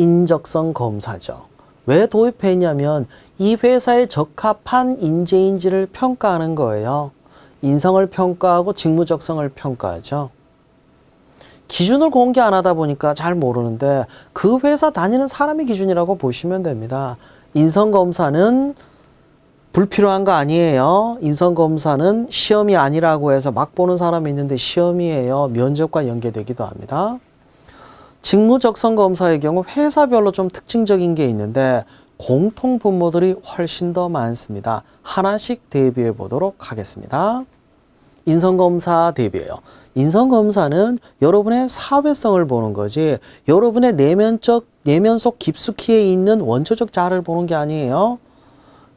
인적성 검사죠. 왜 도입했냐면 이 회사에 적합한 인재인지를 평가하는 거예요. 인성을 평가하고 직무적성을 평가하죠. 기준을 공개 안 하다 보니까 잘 모르는데 그 회사 다니는 사람의 기준이라고 보시면 됩니다. 인성검사는 불필요한 거 아니에요. 인성검사는 시험이 아니라고 해서 막 보는 사람이 있는데 시험이에요. 면접과 연계되기도 합니다. 직무적성 검사의 경우 회사별로 좀 특징적인 게 있는데 공통 분모들이 훨씬 더 많습니다. 하나씩 대비해 보도록 하겠습니다. 인성검사 대비예요. 인성검사는 여러분의 사회성을 보는 거지 여러분의 내면적 내면 속 깊숙이에 있는 원초적 자아를 보는 게 아니에요.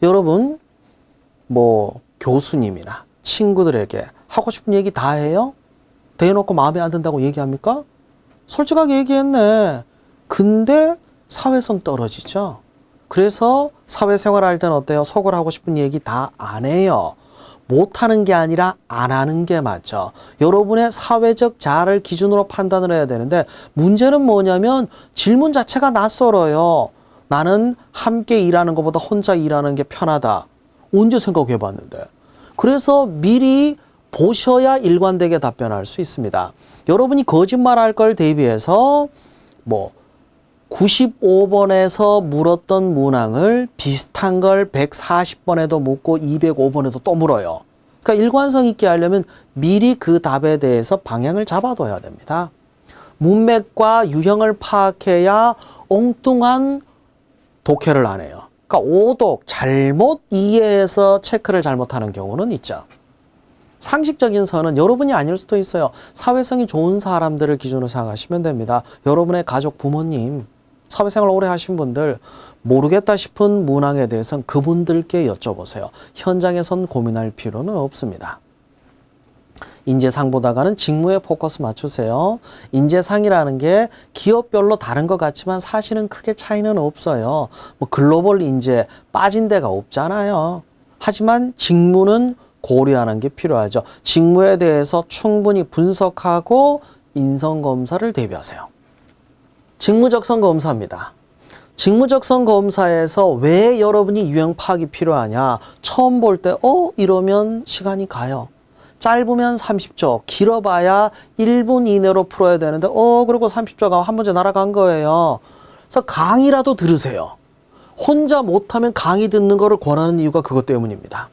여러분 뭐 교수님이나 친구들에게 하고 싶은 얘기 다 해요? 대놓고 마음에 안 든다고 얘기합니까? 솔직하게 얘기했네. 근데 사회성 떨어지죠. 그래서 사회생활 할 때는 어때요? 속을 하고 싶은 얘기 다 안 해요. 못하는 게 아니라 안 하는 게 맞죠. 여러분의 사회적 자아를 기준으로 판단을 해야 되는데 문제는 뭐냐면 질문 자체가 낯설어요. 나는 함께 일하는 것보다 혼자 일하는 게 편하다. 언제 생각해 봤는데. 그래서 미리 보셔야 일관되게 답변할 수 있습니다. 여러분이 거짓말할 걸 대비해서 뭐 95번에서 물었던 문항을 비슷한 걸 140번에도 묻고 205번에도 또 물어요. 그러니까 일관성 있게 하려면 미리 그 답에 대해서 방향을 잡아둬야 됩니다. 문맥과 유형을 파악해야 엉뚱한 독해를 안 해요. 그러니까 오독, 잘못 이해해서 체크를 잘못하는 경우는 있죠. 상식적인 선은 여러분이 아닐 수도 있어요. 사회성이 좋은 사람들을 기준으로 생각하시면 됩니다. 여러분의 가족, 부모님, 사회생활 오래 하신 분들 모르겠다 싶은 문항에 대해서는 그분들께 여쭤보세요. 현장에선 고민할 필요는 없습니다. 인재상보다가는 직무에 포커스 맞추세요. 인재상이라는 게 기업별로 다른 것 같지만 사실은 크게 차이는 없어요. 뭐 글로벌 인재 빠진 데가 없잖아요. 하지만 직무는 고려하는 게 필요하죠. 직무에 대해서 충분히 분석하고 인성검사를 대비하세요. 직무적성 검사입니다. 직무적성 검사에서 왜 여러분이 유형 파악이 필요하냐? 처음 볼 때, 어? 이러면 시간이 가요. 짧으면 30초, 길어봐야 1분 이내로 풀어야 되는데, 어, 그리고 30초가 한 문제 날아간 거예요. 그래서 강의라도 들으세요. 혼자 못하면 강의 듣는 거를 권하는 이유가 그것 때문입니다.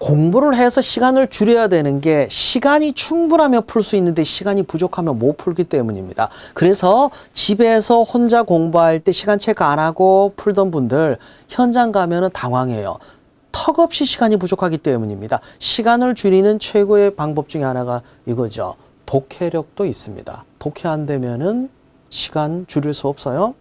공부를 해서 시간을 줄여야 되는 게 시간이 충분하면 풀 수 있는데 시간이 부족하면 못 풀기 때문입니다. 그래서 집에서 혼자 공부할 때 시간 체크 안 하고 풀던 분들 현장 가면은 당황해요. 턱없이 시간이 부족하기 때문입니다. 시간을 줄이는 최고의 방법 중에 하나가 이거죠. 독해력도 있습니다. 독해 안 되면은 시간 줄일 수 없어요.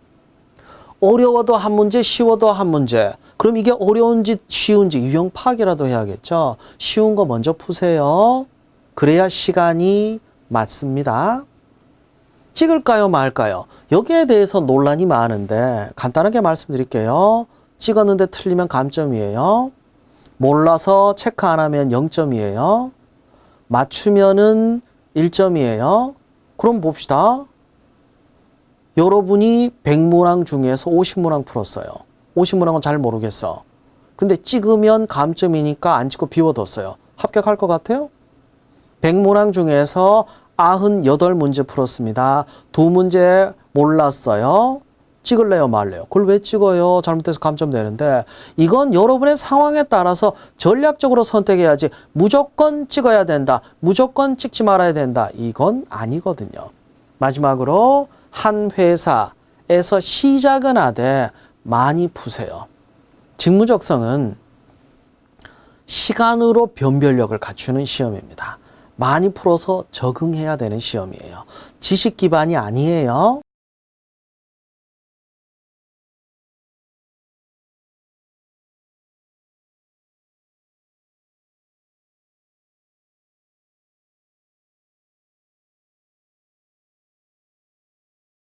어려워도 한 문제, 쉬워도 한 문제. 그럼 이게 어려운지 쉬운지 유형 파악이라도 해야겠죠. 쉬운 거 먼저 푸세요. 그래야 시간이 맞습니다. 찍을까요, 말까요? 여기에 대해서 논란이 많은데 간단하게 말씀드릴게요. 찍었는데 틀리면 감점이에요. 몰라서 체크 안 하면 0점이에요. 맞추면은 1점이에요. 그럼 봅시다. 여러분이 100문항 중에서 50문항 풀었어요. 50문항은 잘 모르겠어. 근데 찍으면 감점이니까 안 찍고 비워뒀어요. 합격할 것 같아요? 100문항 중에서 98문제 풀었습니다. 두 문제 몰랐어요. 찍을래요, 말래요? 그걸 왜 찍어요? 잘못해서 감점되는데 이건 여러분의 상황에 따라서 전략적으로 선택해야지 무조건 찍어야 된다. 무조건 찍지 말아야 된다. 이건 아니거든요. 마지막으로 한 회사에서 시작은 하되 많이 푸세요. 직무적성은 시간으로 변별력을 갖추는 시험입니다. 많이 풀어서 적응해야 되는 시험이에요. 지식 기반이 아니에요.